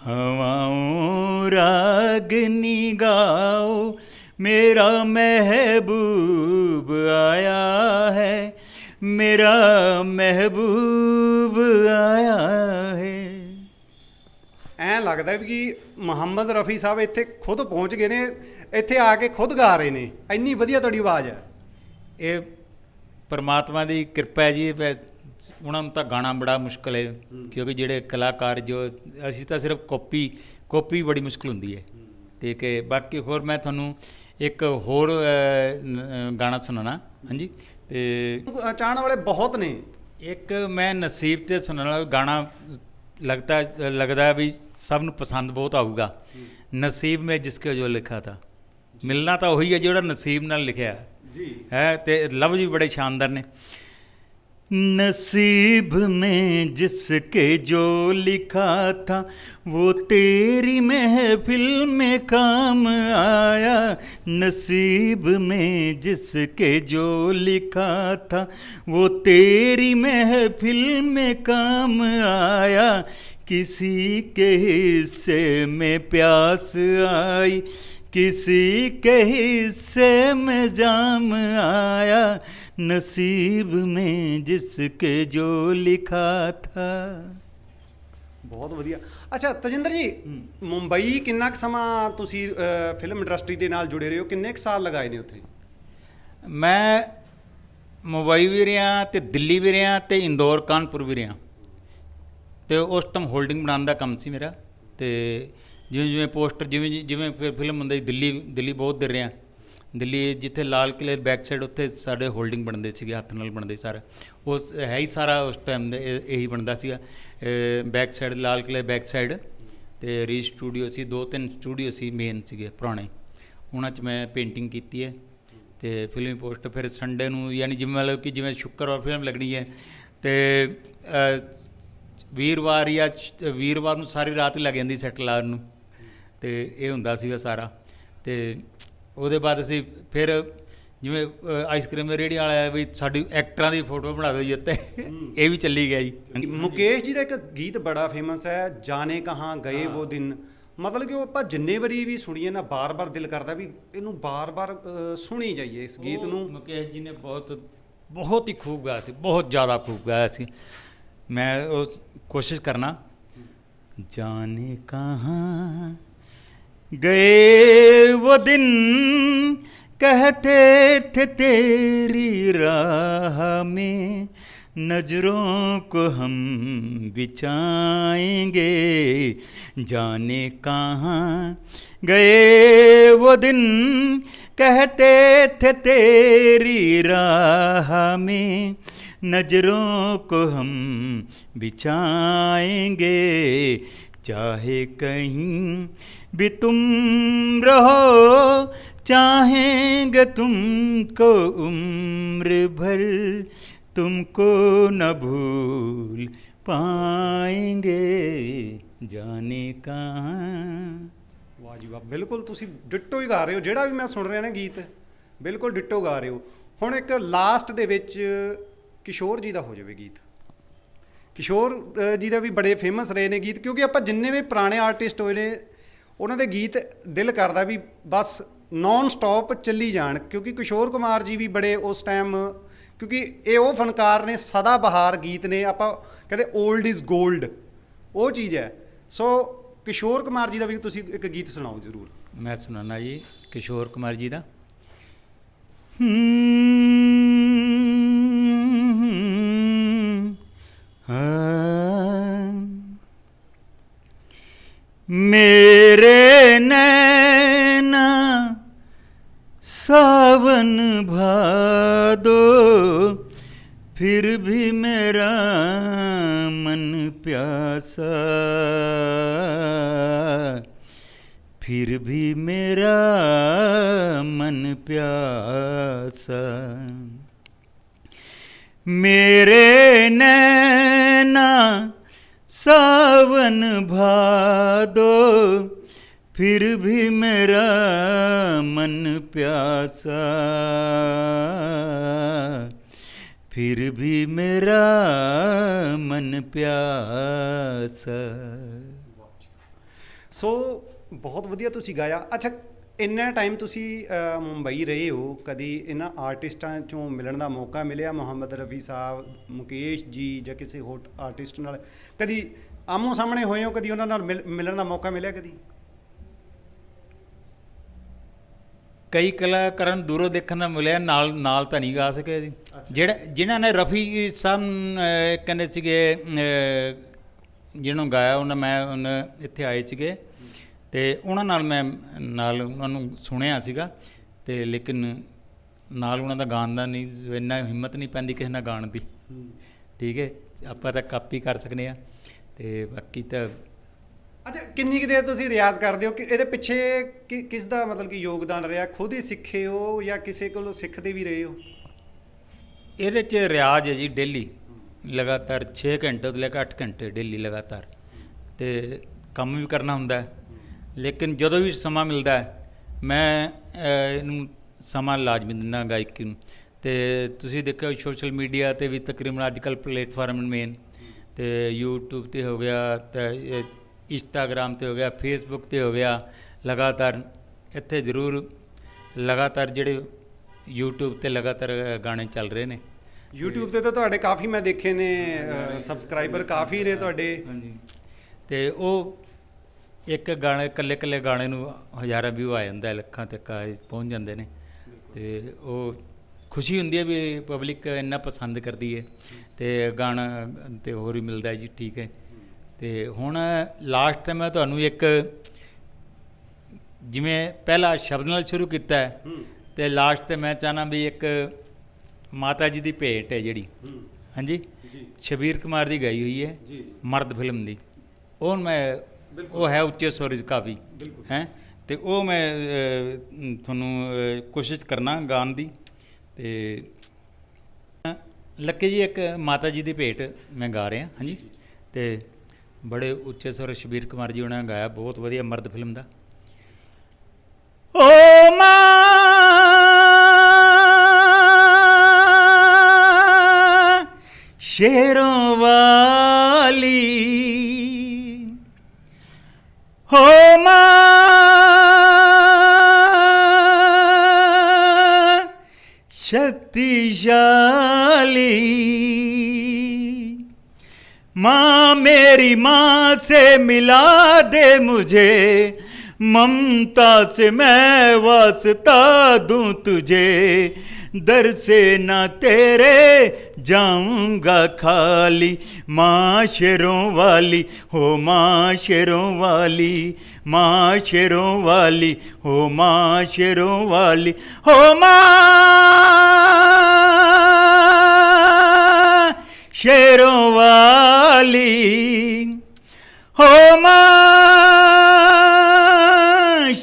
ਹਵਾਉਂ ਰਾਗ ਨਿਗਾਓ ਮੇਰਾ ਮਹਿਬੂਬ ਆਇਆ ਹੈ। ਮੇਰਾ ਮਹਿਬੂਬ ਆਇਆ ਹੈ। ਐ ਲੱਗਦਾ ਵੀ ਕਿ ਮੁਹੰਮਦ ਰਫੀ ਸਾਹਿਬ ਇੱਥੇ ਖੁਦ ਪਹੁੰਚ ਗਏ ਨੇ ਇੱਥੇ ਆ ਕੇ ਖੁਦ ਗਾ ਰਹੇ ਨੇ। ਇੰਨੀ ਵਧੀਆ ਤੁਹਾਡੀ ਆਵਾਜ਼ ਹੈ। ਇਹ ਪਰਮਾਤਮਾ ਦੀ ਕਿਰਪਾ ਜੀ ਇਹ ਉਹਨਾਂ ਨੂੰ ਤਾਂ ਗਾਣਾ ਬੜਾ ਮੁਸ਼ਕਲ ਹੈ ਕਿਉਂਕਿ ਜਿਹੜੇ ਕਲਾਕਾਰ ਜੋ ਅਸੀਂ ਤਾਂ ਸਿਰਫ ਕਾਪੀ ਕਾਪੀ ਬੜੀ ਮੁਸ਼ਕਲ ਹੁੰਦੀ ਹੈ। ਠੀਕ ਹੈ ਬਾਕੀ ਹੋਰ ਮੈਂ ਤੁਹਾਨੂੰ ਇੱਕ ਹੋਰ ਗਾਣਾ ਸੁਣਾਣਾ ਹਾਂਜੀ? ਤੇ ਚਾਹਣ ਵਾਲੇ ਬਹੁਤ ਨੇ। ਇੱਕ ਮੈਂ ਨਸੀਬ ਤੇ ਸੁਣਨ ਵਾਲਾ ਗਾਣਾ ਲੱਗਦਾ ਲੱਗਦਾ ਵੀ ਸਭ ਨੂੰ ਪਸੰਦ ਬਹੁਤ ਆਊਗਾ। ਨਸੀਬ ਮੇ ਜਿਸਕੇ ਜੋ ਲਿਖਾ ਥਾ ਮਿਲਣਾ ਤਾਂ ਉਹੀ ਹੈ ਜਿਹੜਾ ਨਸੀਬ ਨਾਲ ਲਿਖਿਆ। ਜੀ। ਹੈ ਤੇ ਲਫ਼ਜ਼ ਵੀ ਬੜੇ ਸ਼ਾਨਦਾਰ ਨੇ। नसीब में जिसके जो लिखा था, वो तेरी महफिल में काम आया। नसीब में जिसके जो लिखा था, वो तेरी महफिल में काम आया। किसी के हिस्से में प्यास आई, किसी के हिस्से में जाम आया। नसीब में जिसके जो लिखा था ਬਹੁਤ ਵਧੀਆ ਅੱਛਾ ਤਜਿੰਦਰ ਜੀ ਮੁੰਬਈ ਕਿੰਨਾ ਕੁ ਸਮਾਂ ਤੁਸੀਂ ਅ, ਫਿਲਮ ਇੰਡਸਟਰੀ ਦੇ ਨਾਲ ਜੁੜੇ ਰਹੇ ਹੋ ਕਿੰਨੇ ਕੁ ਸਾਲ ਲਗਾਏ ਨੇ ਉੱਥੇ ਮੈਂ ਮੁੰਬਈ ਵੀ ਰਿਹਾ ਤੇ ਦਿੱਲੀ ਵੀ ਰਿਹਾ ਤੇ ਇੰਦੌਰ ਕਾਨਪੁਰ ਵੀ ਰਿਹਾ ਤੇ ਉਸ ਟਾਈਮ ਹੋਲਡਿੰਗ ਬਣਾਉਣ ਦਾ ਕੰਮ ਸੀ ਮੇਰਾ ਤੇ ਜਿਵੇਂ ਜਿਵੇਂ ਪੋਸਟਰ ਜਿਵੇਂ ਜਿਵੇਂ ਫਿਰ ਫਿਲਮ ਹੁੰਦਾ ਸੀ ਦਿੱਲੀ ਦਿੱਲੀ ਬਹੁਤ ਦੇਰ ਰਿਹਾ ਦਿੱਲੀ ਜਿੱਥੇ ਲਾਲ ਕਿਲੇ ਬੈਕ ਸਾਈਡ ਉੱਥੇ ਸਾਡੇ ਹੋਲਡਿੰਗ ਬਣਦੇ ਸੀਗੇ, ਹੱਥ ਨਾਲ ਬਣਦੇ ਸਾਰਾ। ਉਸ ਹੈ ਹੀ ਸਾਰਾ ਉਸ ਟਾਈਮ ਦੇ ਇਹੀ ਬਣਦਾ ਸੀਗਾ। ਬੈਕ ਸਾਈਡ ਲਾਲ ਕਿਲੇ ਬੈਕ ਸਾਈਡ ਤੇ ਰੀ ਸਟੂਡੀਓ ਸੀ, ਦੋ ਤਿੰਨ ਸਟੂਡੀਓ ਸੀ ਮੇਨ ਸੀਗੇ, ਪੁਰਾਣੇ। ਉਹਨਾਂ 'ਚ ਮੈਂ ਪੇਂਟਿੰਗ ਕੀਤੀ ਹੈ ਤੇ ਫਿਲਮੀ ਪੋਸਟ ਫਿਰ ਸੰਡੇ ਨੂੰ ਯਾਨੀ ਜਿਵੇਂ ਮਤਲਬ ਕਿ ਜਿਵੇਂ ਸ਼ੁੱਕਰਵਾਰ ਫਿਲਮ ਲੱਗਣੀ ਹੈ ਤੇ ਵੀਰਵਾਰ ਜਾਂ ਵੀਰਵਾਰ ਨੂੰ ਸਾਰੀ ਰਾਤ ਲੱਗ ਜਾਂਦੀ ਸੈੱਟ ਲਾਉਣ ਨੂੰ। ਤੇ ਇਹ ਹੁੰਦਾ ਸੀਗਾ ਸਾਰਾ। ਤੇ ਉਹਦੇ ਬਾਅਦ ਅਸੀਂ ਫਿਰ ਜਿਵੇਂ ਆਈਸਕ੍ਰੀਮ ਦੇ ਰੇੜੀ ਵਾਲਾ ਵੀ ਸਾਡੀ ਐਕਟਰਾਂ ਦੀ ਫੋਟੋ ਬਣਾ ਦਿਓ ਜੀ ਉੱਤੇ। ਇਹ ਵੀ ਚੱਲੀ ਗਿਆ ਜੀ। ਮੁਕੇਸ਼ ਜੀ ਦਾ ਇੱਕ ਗੀਤ ਬੜਾ ਫੇਮਸ ਹੈ ਜਾਣੇ ਕਹਾਂ ਗਏ ਉਹ ਦਿਨ। ਮਤਲਬ ਕਿ ਉਹ ਆਪਾਂ ਜਿੰਨੇ ਵਾਰੀ ਵੀ ਸੁਣੀਏ ਨਾ ਬਾਰ-ਬਾਰ ਦਿਲ ਕਰਦਾ ਵੀ ਇਹਨੂੰ ਬਾਰ-ਬਾਰ ਸੁਣੀ ਜਾਈਏ ਇਸ ਗੀਤ ਨੂੰ। ਮੁਕੇਸ਼ ਜੀ ਨੇ ਬਹੁਤ ਬਹੁਤ ਹੀ ਖੂਬ ਗਾਇਆ ਸੀ ਬਹੁਤ ਜ਼ਿਆਦਾ ਖੂਬ ਗਾਇਆ ਸੀ। ਮੈਂ ਉਹ ਕੋਸ਼ਿਸ਼ ਕਰਨਾ ਜਾਣੇ ਕਹਾਂ गए वो दिन कहते थे तेरी राह में नजरों को हम बिछाएंगे जाने कहाँ गए वो दिन कहते थे तेरी राह में नजरों को हम बिछाएंगे चाहे कहीं भी तुम रहो चाहेंगे तुमको उम्र भर तुमको न भूल पाएंगे जाने कहाँ ਵਾਹ ਜੀ ਵਾਹ ਬਿਲਕੁਲ ਤੁਸੀਂ ਡਿੱਟੋ ਹੀ ਗਾ ਰਹੇ ਹੋ ਜਿਹੜਾ ਵੀ ਮੈਂ ਸੁਣ ਰਿਹਾ ਨਾ ਗੀਤ ਬਿਲਕੁਲ ਡਿੱਟੋ ਗਾ ਰਹੇ ਹੋ ਹੁਣ ਇੱਕ ਲਾਸਟ ਦੇ ਵਿੱਚ ਕਿਸ਼ੋਰ ਜੀ ਦਾ ਹੋ ਜਾਵੇ ਗੀਤ ਕਿਸ਼ੋਰ ਜੀ ਦਾ ਵੀ ਬੜੇ ਫੇਮਸ ਰਹੇ ਨੇ ਗੀਤ ਕਿਉਂਕਿ ਆਪਾਂ ਜਿੰਨੇ ਵੀ ਪੁਰਾਣੇ ਆਰਟਿਸਟ ਹੋਏ ਨੇ ਉਹਨਾਂ ਦੇ ਗੀਤ ਦਿਲ ਕਰਦਾ ਵੀ ਬਸ ਨਾਨ ਸਟਾਪ ਚੱਲੀ ਜਾਣ ਕਿਉਂਕਿ ਕਿਸ਼ੋਰ ਕੁਮਾਰ ਜੀ ਵੀ ਬੜੇ ਉਸ ਟਾਈਮ ਕਿਉਂਕਿ ਇਹ ਉਹ ਫਨਕਾਰ ਨੇ ਸਦਾ ਬਹਾਰ ਗੀਤ ਨੇ ਆਪਾਂ ਕਹਿੰਦੇ 올ਡ ਇਜ਼ 골ਡ ਉਹ ਚੀਜ਼ ਹੈ। ਸੋ ਕਿਸ਼ੋਰ ਕੁਮਾਰ ਜੀ ਦਾ ਵੀ ਤੁਸੀਂ ਇੱਕ ਗੀਤ ਸੁਣਾਓ ਜ਼ਰੂਰ। ਮੈਂ ਸੁਣਾਣਾ ਜੀ ਕਿਸ਼ੋਰ ਕੁਮਾਰ ਜੀ ਦਾ। ਮੇਰੇ ਨੈਣਾ सावन भादो फिर भी मेरा प्यासा फिर भी मेरा मन प्यासा मेरे नैना सावन भादो फिर भी मेरा मन प्यासा फिर भी मेरा मन प्यासा ਸੋ ਬਹੁਤ ਵਧੀਆ ਤੁਸੀਂ ਗਾਇਆ ਅੱਛਾ ਇੰਨਾ ਟਾਈਮ ਤੁਸੀਂ ਅ, ਮੁੰਬਈ ਰਹੇ ਹੋ ਕਦੀ ਇਹਨਾਂ ਆਰਟਿਸਟਾਂ ਚੋਂ ਮਿਲਣ ਦਾ ਮੌਕਾ ਮਿਲਿਆ? ਮੁਹੰਮਦ ਰਫੀ ਸਾਹਿਬ ਮੁਕੇਸ਼ ਜੀ ਜਾਂ ਕਿਸੇ ਹੋਰ ਆਰਟਿਸਟ ਨਾਲ? ਕਦੀ ਆਮੋ ਸਾਹਮਣੇ ਹੋਏ ਹੋ? ਕਦੀ ਉਹਨਾਂ ਨਾਲ ਮਿਲ- ਮਿਲਣ ਦਾ ਮੌਕਾ ਮਿਲਿਆ ਕਦੀ? ਕਈ ਕਲਾਕਾਰਾਂ ਨੂੰ ਦੂਰੋਂ ਦੇਖਣ ਦਾ ਮਿਲਿਆ ਨਾਲ ਨਾਲ ਤਾਂ ਨਹੀਂ ਗਾ ਸਕੇ ਜੀ। ਜਿਹੜਾ ਜਿਨ੍ਹਾਂ ਨੇ ਰਫੀ ਸਾਹਿਬ ਅਹ, ਕਹਿੰਦੇ ਸੀਗੇ ਅਹ, ਜਿਹਨੂੰ ਗਾਇਆ ਉਹਨਾਂ ਮੈਂ ਉਹਨਾਂ ਇੱਥੇ ਆਏ ਸੀਗੇ। ਤੇ ਉਹਨਾਂ ਨਾਲ ਮੈਂ ਨਾਲ ਉਹਨਾਂ ਨੂੰ ਸੁਣਿਆ ਸੀਗਾ ਤੇ ਲੇਕਿਨ ਨਾਲ ਉਹਨਾਂ ਦਾ ਗਾਣ ਦਾ ਨਹੀਂ ਇੰਨਾ ਹਿੰਮਤ ਨਹੀਂ ਪੈਂਦੀ ਕਿਸੇ ਨਾਲ ਗਾਣ ਦੀ। ਠੀਕ ਹੈ? ਆਪਾਂ ਤਾਂ ਕਾਪੀ ਕਰ ਸਕਨੇ ਆ ਤੇ ਬਾਕੀ ਤਾਂ ਅੱਛਾ ਕਿੰਨੀ ਕੁ ਦੇਰ ਤੁਸੀਂ ਰਿਆਜ਼ ਕਰਦੇ ਹੋ? ਕਿ ਇਹਦੇ ਪਿੱਛੇ ਕਿਸ ਦਾ ਮਤਲਬ ਕਿ ਯੋਗਦਾਨ ਰਿਹਾ? ਖੁਦ ਹੀ ਸਿੱਖੇ ਹੋ ਜਾਂ ਕਿਸੇ ਕੋਲੋਂ ਸਿੱਖਦੇ ਵੀ ਰਹੇ ਹੋ? ਇਹਦੇ 'ਚ ਰਿਆਜ਼ ਹੈ ਜੀ ਡੇਲੀ। ਲਗਾਤਾਰ 6 ਘੰਟੇ ਤੋਂ ਲੈ ਕੇ 8 ਘੰਟੇ ਡੇਲੀ ਲਗਾਤਾਰ। ਤੇ ਕੰਮ ਵੀ ਕਰਨਾ ਹੁੰਦਾ ਹੈ। ਲੇਕਿਨ ਜਦੋਂ ਵੀ ਸਮਾਂ ਮਿਲਦਾ ਹੈ ਮੈਂ ਇਹਨੂੰ ਸਮਾਂ ਲਾਜ਼ਮੀ ਦਿੰਦਾ ਗਾਇਕੀ ਨੂੰ। ਤੇ ਤੁਸੀਂ ਦੇਖਿਓ ਸੋਸ਼ਲ ਮੀਡੀਆ ਤੇ ਵੀ ਤਕਰੀਬਨ ਅੱਜ ਕੱਲ੍ਹ ਪਲੇਟਫਾਰਮ ਮੇਨ ਤੇ YouTube ਤੇ ਹੋ ਗਿਆ ਤੇ ਇੰਸਟਾਗ੍ਰam ਤੇ ਹੋ ਗਿਆ ਫੇਸਬੁੱਕ ਤੇ ਹੋ ਗਿਆ ਲਗਾਤਾਰ ਇੱਥੇ ਜ਼ਰੂਰ ਲਗਾਤਾਰ ਜਿਹੜੇ YouTube ਤੇ ਲਗਾਤਾਰ ਗਾਣੇ ਚੱਲ ਰਹੇ ਨੇ। YouTube ਤੇ ਤਾਂ ਤੁਹਾਡੇ ਕਾਫੀ ਮੈਂ ਦੇਖੇ ਨੇ ਸਬਸਕ੍ਰਾਈਬਰ ਕਾਫੀ ਨੇ ਤੁਹਾਡੇ। ਹਾਂਜੀ। ਤੇ ਉਹ ਇੱਕ ਗਾਣੇ ਇਕੱਲੇ ਇਕੱਲੇ ਗਾਣੇ ਨੂੰ ਹਜ਼ਾਰਾਂ ਵਿਊ ਆ ਜਾਂਦਾ ਹੈ, ਲੱਖਾਂ ਤੱਕ ਆ ਪਹੁੰਚ ਜਾਂਦੇ ਨੇ। ਤੇ ਉਹ ਖੁਸ਼ੀ ਹੁੰਦੀ ਹੈ ਵੀ ਪਬਲਿਕ ਇੰਨਾ ਪਸੰਦ ਕਰਦੀ ਹੈ ਤੇ ਗਾਣਾ ਤੇ ਹੋਰ ਵੀ ਮਿਲਦਾ ਹੈ ਜੀ ਠੀਕ ਹੈ। ਤੇ ਹੁਣ ਲਾਸਟ ਤੇ ਮੈਂ ਤੁਹਾਨੂੰ ਇੱਕ ਜਿਵੇਂ ਪਹਿਲਾ ਸ਼ਬਦ ਨਾਲ ਸ਼ੁਰੂ ਕੀਤਾ ਹੈ ਹੂੰ। ਤੇ ਲਾਸਟ ਤੇ ਮੈਂ ਚਾਹਨਾ ਵੀ ਇੱਕ ਮਾਤਾ ਜੀ ਦੀ ਭੇਟ ਹੈ ਜਿਹੜੀ। ਹੂੰ। ਹਾਂਜੀ? ਸ਼ਬੀਰ ਕੁਮਾਰ ਦੀ ਗਾਈ ਹੋਈ ਹੈ ਜੀ। ਮਰਦ ਫਿਲਮ ਦੀ। ਉਹ ਮੈਂ। ਉਹ ਹੈ ਉੱਚੇ ਸੁਰ ਕਾਫੀ। ਹੈ? ਤੇ ਉਹ ਮੈਂ ਤੁਹਾਨੂੰ ਕੋਸ਼ਿਸ਼ ਕਰਨਾ ਗਾਣ ਦੀ। ਤੇ ਲੱਕੇ ਜੀ ਇੱਕ ਮਾਤਾ ਜੀ ਦੀ ਭੇਟ ਮੈਂ ਗਾ ਰਿਹਾ ਹਾਂਜੀ? ਤੇ ਬੜੇ ਉੱਚੇ ਸੁਰ ਸ਼ਬੀਰ ਕੁਮਾਰ ਜੀ ਉਹਨਾਂ ਨੇ ਗਾਇਆ ਬਹੁਤ ਵਧੀਆ ਮਰਦ ਫਿਲਮ ਦਾ। ਓ ਮਾਂ ਸ਼ੇਰੋਂ ਵਾਲੀ ਹੋ ਮਾਂ शक्तिशाली। माँ मेरी माँ से मिला दे मुझे, ममता से मैं वास्ता दूँ तुझे। दर से ना तेरे जाऊंगा खाली माँ शेरों वाली हो माँ शेरों वाली माँ शेरों वाली हो माँ शेरों वाली हो माँ शेरों वाली हो माँ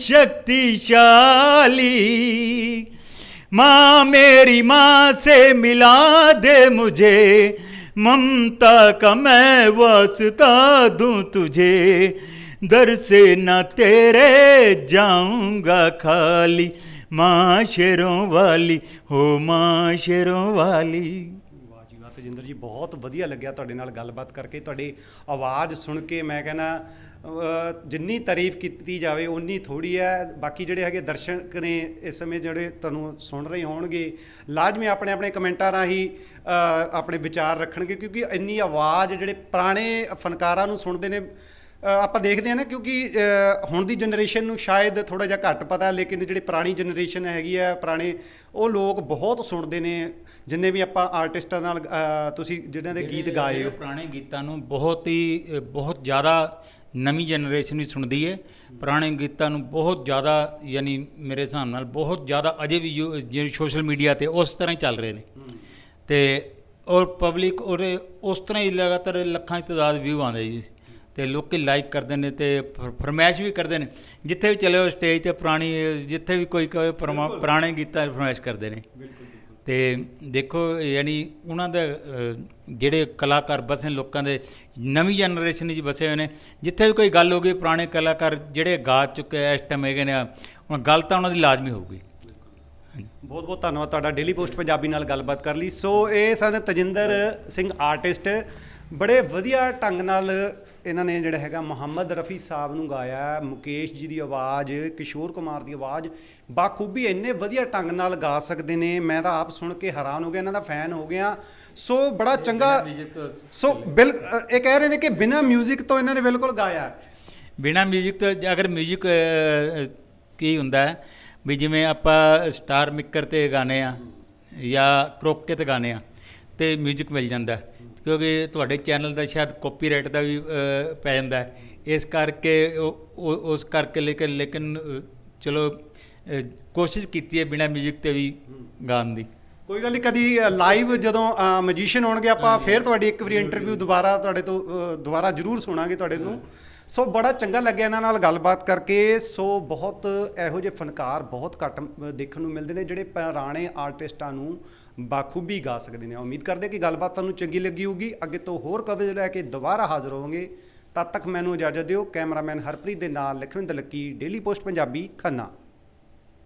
शक्तिशाली माँ मेरी माँ से मिला दे मुझे ममता का मैं वास्ता दूं तुझे दर से न तेरे जाऊंगा खाली माँ शेरों वाली हो माँ शेरों वाली ਵਾਹ ਜੀ, ਬਹੁਤ ਵਧੀਆ ਲੱਗਿਆ ਤੁਹਾਡੇ ਨਾਲ ਗੱਲਬਾਤ ਕਰਕੇ। ਤੁਹਾਡੀ ਆਵਾਜ਼ ਸੁਣ ਕੇ ਮੈਂ ਕਹਿੰਦਾ ਜਿੰਨੀ ਤਾਰੀਫ ਕੀਤੀ ਜਾਵੇ ਉਨੀ ਥੋੜੀ ਹੈ। ਬਾਕੀ ਜਿਹੜੇ ਹੈਗੇ ਦਰਸ਼ਕ ਨੇ ਇਸ ਸਮੇਂ ਜਿਹੜੇ ਤੁਹਾਨੂੰ ਸੁਣ ਰਹੇ ਹੋਣਗੇ, ਲਾਜ਼ਮੀ ਆਪਣੇ ਆਪਣੇ ਕਮੈਂਟਾਂ ਰਾਹੀਂ ਆਪਣੇ ਵਿਚਾਰ ਰੱਖਣਗੇ, ਕਿਉਂਕਿ ਇੰਨੀ ਆਵਾਜ਼ ਜਿਹੜੇ ਪੁਰਾਣੇ ਫਨਕਾਰਾਂ ਨੂੰ ਸੁਣਦੇ ਨੇ ਆਪਾਂ ਦੇਖਦੇ ਹਾਂ ਨਾ ਕਿਉਂਕਿ ਹੁਣ ਦੀ ਜਨਰੇਸ਼ਨ ਨੂੰ ਸ਼ਾਇਦ ਥੋੜਾ ਜਿਹਾ ਘੱਟ ਪਤਾ ਲੇਕਿਨ ਜਿਹੜੀ ਪੁਰਾਣੀ ਜਨਰੇਸ਼ਨ ਹੈਗੀ ਹੈ ਪੁਰਾਣੇ ਉਹ ਲੋਕ ਬਹੁਤ ਸੁਣਦੇ ਨੇ ਜਿੰਨੇ ਵੀ ਆਪਾਂ ਆਰਟਿਸਟਾਂ ਨਾਲ ਤੁਸੀਂ ਜਿਹਨਾਂ ਦੇ ਗੀਤ ਗਾਏ ਹੋ। ਪੁਰਾਣੇ ਗੀਤਾਂ ਨੂੰ ਬਹੁਤ ਹੀ ਬਹੁਤ ਜ਼ਿਆਦਾ ਨਵੀਂ ਜਨਰੇਸ਼ਨ ਵੀ ਸੁਣਦੀ ਹੈ। ਪੁਰਾਣੇ ਗੀਤਾਂ ਨੂੰ ਬਹੁਤ ਜ਼ਿਆਦਾ ਯਾਨੀ ਮੇਰੇ ਹਿਸਾਬ ਨਾਲ ਬਹੁਤ ਜ਼ਿਆਦਾ ਅਜੇ ਵੀ ਜਿਹੜੇ ਸੋਸ਼ਲ ਮੀਡੀਆ ਤੇ ਉਸ ਤਰ੍ਹਾਂ ਹੀ ਚੱਲ ਰਹੇ ਨੇ। ਤੇ ਔਰ ਪਬਲਿਕ ਉਹਦੇ ਉਸ ਤਰ੍ਹਾਂ ਹੀ ਲਗਾਤਾਰ ਲੱਖਾਂ ਦੀ ਤਾਦਾਦ ਵਿਊ ਆਉਂਦੇ ਜੀ। ਤੇ ਲੋਕੀ ਲਾਈਕ ਕਰਦੇ ਨੇ ਤੇ ਫਰ- ਫਰਮਾਇਸ਼ ਵੀ ਕਰਦੇ ਨੇ। ਜਿੱਥੇ ਵੀ ਚਲੇ ਹੋ ਸਟੇਜ ਤੇ ਪੁਰਾਣੀ ਜਿੱਥੇ ਵੀ ਕੋਈ ਕਹੇ ਪੁਰਾਣੇ ਗੀਤਾਂ ਫਰਮਾਇਸ਼ ਕਰਦੇ ਨੇ। ਤੇ ਦੇਖੋ ਯਾਨੀ ਉਹਨਾਂ ਦੇ ਜਿਹੜੇ ਕਲਾਕਾਰ ਬਸੇ ਲੋਕਾਂ ਦੇ ਨਵੀਂ ਜਨਰੇਸ਼ਨ ਵਿੱਚ ਬਸੇ ਹੋਏ ਨੇ। ਜਿੱਥੇ ਵੀ ਕੋਈ ਗੱਲ ਹੋ ਗਈ ਪੁਰਾਣੇ ਕਲਾਕਾਰ ਜਿਹੜੇ ਗਾ ਚੁੱਕੇ ਇਸ ਟਾਈਮ ਹੈਗੇ ਨੇ ਹੁਣ ਗੱਲ ਤਾਂ ਉਹਨਾਂ ਦੀ ਲਾਜ਼ਮੀ ਹੋਊਗੀ। ਬਹੁਤ ਬਹੁਤ ਧੰਨਵਾਦ ਤੁਹਾਡਾ। ਡੇਲੀ ਪੋਸਟ ਪੰਜਾਬੀ ਨਾਲ ਗੱਲਬਾਤ ਕਰ ਲਈ। ਸੋ ਇਹ ਸਨ ਤਜਿੰਦਰ ਸਿੰਘ ਆਰਟਿਸਟ ਬੜੇ ਵਧੀਆ ਢੰਗ ਨਾਲ ਇਹਨਾਂ ਨੇ ਜਿਹੜਾ ਹੈਗਾ ਮੁਹੰਮਦ ਰਫੀ ਸਾਹਿਬ ਨੂੰ ਗਾਇਆ ਹੈ। ਮੁਕੇਸ਼ ਜੀ ਦੀ ਆਵਾਜ਼ ਕਿਸ਼ੋਰ ਕੁਮਾਰ ਦੀ ਆਵਾਜ਼ ਬਾਖੂਬੀ ਇੰਨੇ ਵਧੀਆ ਢੰਗ ਨਾਲ ਗਾ ਸਕਦੇ ਨੇ ਮੈਂ ਤਾਂ ਆਪ ਸੁਣ ਕੇ ਹੈਰਾਨ ਹੋ ਗਿਆ ਇਹਨਾਂ ਦਾ ਫੈਨ ਹੋ ਗਿਆ ਸੋ ਬੜਾ ਚੰਗਾ ਸੋ ਬਿਲ ਅ, ਇਹ ਕਹਿ ਰਹੇ ਨੇ ਕਿ ਬਿਨਾ 뮤직 ਤੋਂ ਇਹਨਾਂ ਨੇ ਬਿਲਕੁਲ ਗਾਇਆ ਹੈ। ਬਿਨਾ 뮤직 ਤੋਂ ਜੇ ਅਗਰ 뮤직 ਕੀ ਹੁੰਦਾ ਹੈ ਵੀ ਜਿਵੇਂ ਆਪਾਂ ਸਟਾਰ ਮਿਕਰ ਤੇ ਗਾਣੇ ਆ ਜਾਂ ਕਰੋਕੇ ਤੇ ਗਾਣੇ ਆ ਤੇ 뮤직 ਮਿਲ ਜਾਂਦਾ ਹੈ। ਕਿਉਂਕਿ ਤੁਹਾਡੇ ਚੈਨਲ ਦਾ ਸ਼ਾਇਦ ਕਾਪੀਰਾਈਟ ਦਾ ਵੀ ਅ, ਪੈ ਜਾਂਦਾ ਹੈ। ਇਸ ਕਰਕੇ ਉਹ- ਉਹ- ਉਸ ਕਰਕੇ ਲੇਕਿਨ ਲੇਕਿਨ ਅ, ਚਲੋ ਅ, ਕੋਸ਼ਿਸ਼ ਕੀਤੀ ਹੈ ਬਿਨਾ 뮤직 ਤੇ ਵੀ ਗਾਉਣ ਦੀ ਕੋਈ ਗੱਲ ਨਹੀਂ ਕਦੀ ਲਾਈਵ ਜਦੋਂ ਮੈਜੀਸ਼ੀਅਨ ਹੋਣਗੇ ਆਪਾਂ ਫੇਰ ਤੁਹਾਡੀ ਇੱਕ ਵਾਰੀ ਇੰਟਰਵਿਊ ਦੁਬਾਰਾ ਤੁਹਾਡੇ ਤੋਂ ਅ, ਦੁਬਾਰਾ ਜ਼ਰੂਰ ਸੁਣਾਂਗੇ ਤੁਹਾਡੇ ਨੂੰ ਸੋ ਬੜਾ ਚੰਗਾ ਲੱਗਿਆ ਇਹਨਾਂ ਨਾਲ ਗੱਲਬਾਤ ਕਰਕੇ ਸੋ ਬਹੁਤ ਇਹੋ ਜਿਹੇ ਫਨਕਾਰ ਬਹੁਤ ਘੱਟ ਅ, ਦੇਖਣ ਨੂੰ ਮਿਲਦੇ ਨੇ ਜਿਹੜੇ ਪੁਰਾਣੇ ਆਰਟਿਸਟਾਂ ਨੂੰ ਬਾਖੂਬੀ ਗਾ ਸਕਦੇ ਨੇ। ਉਮੀਦ ਕਰਦੇ ਕਿ ਗੱਲਬਾਤ ਤੁਹਾਨੂੰ ਚੰਗੀ ਲੱਗੀ ਹੋਊਗੀ। ਅੱਗੇ ਤੋਂ ਹੋਰ ਕਵਰੇਜ ਲੈ ਕੇ ਦੁਬਾਰਾ ਹਾਜ਼ਰ ਹੋਵਾਂਗੇ। ਤਦ ਤੱਕ ਮੈਨੂੰ ਇਜਾਜ਼ਤ ਦਿਓ। ਕੈਮਰਾਮੈਨ ਹਰਪ੍ਰੀਤ ਦੇ ਨਾਲ Lakhwinder Lucky, daily post Punjabi, Khanna.